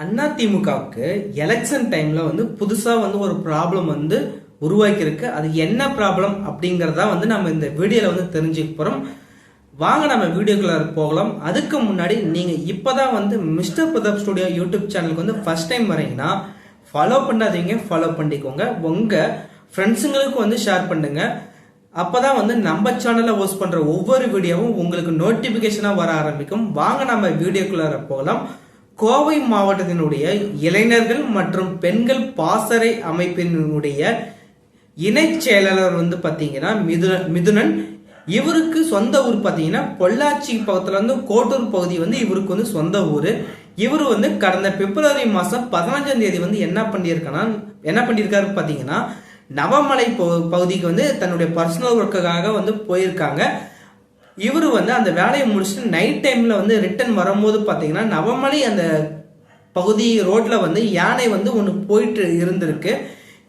அண்ணா திமுகவுக்கு எலெக்ஷன் டைம்ல வந்து புதுசா வந்து ஒரு ப்ராப்ளம் வந்து உருவாக்கியிருக்கு. அது என்ன ப்ராப்ளம் அப்படிங்கிறதா வந்து நம்ம இந்த வீடியோல வந்து தெரிஞ்சுக்க போறோம். வாங்க நம்ம வீடியோக்குள்ள போகலாம். அதுக்கு முன்னாடி நீங்க இப்பதான் வந்து மிஸ்டர் பிரதாப் ஸ்டுடியோ யூடியூப் சேனலுக்கு வந்து ஃபர்ஸ்ட் டைம் வரீங்கன்னா ஃபாலோ பண்ணாதீங்க ஃபாலோ பண்ணிக்கோங்க. உங்க ஃப்ரெண்ட்ஸுங்களுக்கு வந்து ஷேர் பண்ணுங்க. அப்பதான் வந்து நம்ம சேனல்ல ஹோஸ்ட் பண்ற ஒவ்வொரு வீடியோவும் உங்களுக்கு நோட்டிபிகேஷனா வர ஆரம்பிக்கும். வாங்க நம்ம வீடியோக்குள்ள போகலாம். கோவை மாவட்டத்தினுடைய இளைஞர்கள் மற்றும் பெண்கள் பாசறை அமைப்பினுடைய இணை செயலாளர் வந்து பார்த்தீங்கன்னா மிதுன மிதுனன். இவருக்கு சொந்த ஊர் பார்த்தீங்கன்னா பொள்ளாச்சி பக்கத்தில் வந்து கோட்டூர் பகுதி வந்து இவருக்கு வந்து சொந்த ஊர். இவர் வந்து கடந்த பிப்ரவரி மாதம் பதினஞ்சாம் தேதி வந்து என்ன பண்ணியிருக்கானா என்ன பண்ணியிருக்காரு பார்த்தீங்கன்னா நவமலை பகுதிக்கு வந்து தன்னுடைய பர்சனல் ஒர்க்குக்காக வந்து போயிருக்காங்க. இவர் வந்து அந்த வேலையை முடிச்சுட்டு நைட் டைமில் வந்து ரிட்டர்ன் வரும்போது பார்த்தீங்கன்னா நவமலை அந்த பகுதி ரோட்டில் வந்து யானை வந்து ஒன்று போயிட்டு இருந்திருக்கு.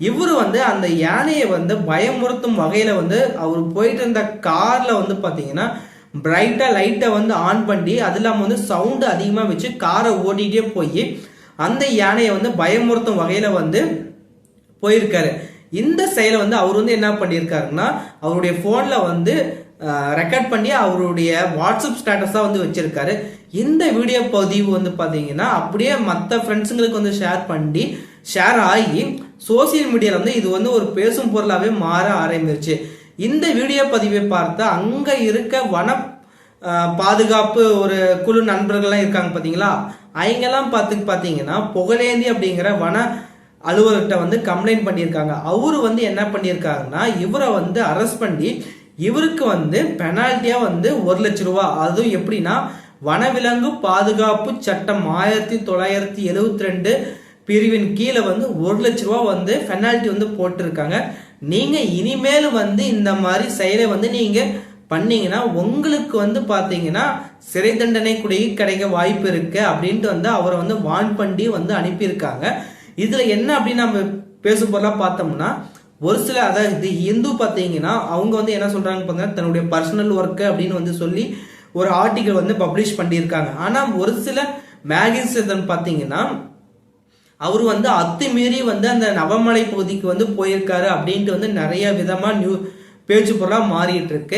இவர் வந்து அந்த யானையை வந்து பயமுறுத்தும் வகையில் வந்து அவர் போயிட்டு இருந்த காரில் வந்து பார்த்தீங்கன்னா பிரைட்டாக லைட்டை வந்து ஆன் பண்ணி அது இல்லாமல் வந்து சவுண்டு அதிகமாக வச்சு காரை ஓட்டிகிட்டே போய் அந்த யானையை வந்து பயமுறுத்தும் வகையில் வந்து போயிருக்காரு. இந்த செயலை வந்து அவர் வந்து என்ன பண்ணியிருக்காருன்னா அவருடைய ஃபோனில் வந்து ரெக்கார்ட் பண்ணி அவருடைய வாட்ஸ்அப் ஸ்டேட்டஸாக வந்து வச்சிருக்காரு. இந்த வீடியோ பதிவு வந்து பார்த்தீங்கன்னா அப்படியே மற்ற ஃப்ரெண்ட்ஸுங்களுக்கு வந்து ஷேர் பண்ணி ஷேர் ஆகி சோசியல் மீடியாவில் வந்து இது வந்து ஒரு பேசும் பொருளாகவே மாற ஆரம்பிச்சு. இந்த வீடியோ பதிவை பார்த்து அங்கே இருக்க வன பாதுகாப்பு ஒரு குழு நண்பர்கள்லாம் இருக்காங்க பார்த்தீங்களா அவங்கெல்லாம் பார்த்து பார்த்தீங்கன்னா புகழேந்தி அப்படிங்கிற வன அலுவலர்கிட்ட வந்து கம்ப்ளைண்ட் பண்ணியிருக்காங்க. அவரு வந்து என்ன பண்ணியிருக்காருன்னா இவரை வந்து அரெஸ்ட் பண்ணி இவருக்கு வந்து பெனால்ட்டியாக வந்து ஒரு லட்ச ரூபா. அதுவும் எப்படின்னா வனவிலங்கு பாதுகாப்பு சட்டம் ஆயிரத்தி தொள்ளாயிரத்தி எழுவத்தி ரெண்டு பிரிவின் கீழே வந்து ஒரு லட்ச ரூபா வந்து பெனால்ட்டி வந்து போட்டிருக்காங்க. நீங்கள் இனிமேல் வந்து இந்த மாதிரி செயலை வந்து நீங்கள் பண்ணீங்கன்னா உங்களுக்கு வந்து பார்த்தீங்கன்னா சிறை தண்டனை கூட கிடைக்க வாய்ப்பு இருக்கு அப்படின்ட்டு வந்து அவரை வந்து வான் பண்ணி வந்து அனுப்பியிருக்காங்க. இதில் என்ன அப்படின்னு நம்ம பேசும்போதெல்லாம் பார்த்தோம்னா ஒரு சில அதாவது இந்து பார்த்தீங்கன்னா அவங்க வந்து என்ன சொல்கிறாங்கன்னு பார்த்தீங்கன்னா தன்னுடைய பர்சனல் ஒர்க்கு அப்படின்னு வந்து சொல்லி ஒரு ஆர்டிக்கல் வந்து பப்ளிஷ் பண்ணியிருக்காங்க. ஆனால் ஒரு சில மேகசின் பார்த்தீங்கன்னா அவர் வந்து அத்துமீறி வந்து அந்த நவமலை பகுதிக்கு வந்து போயிருக்காரு அப்படின்ட்டு வந்து நிறைய விதமாக நியூ பேச்சு பொருளாக மாறிட்டு இருக்கு.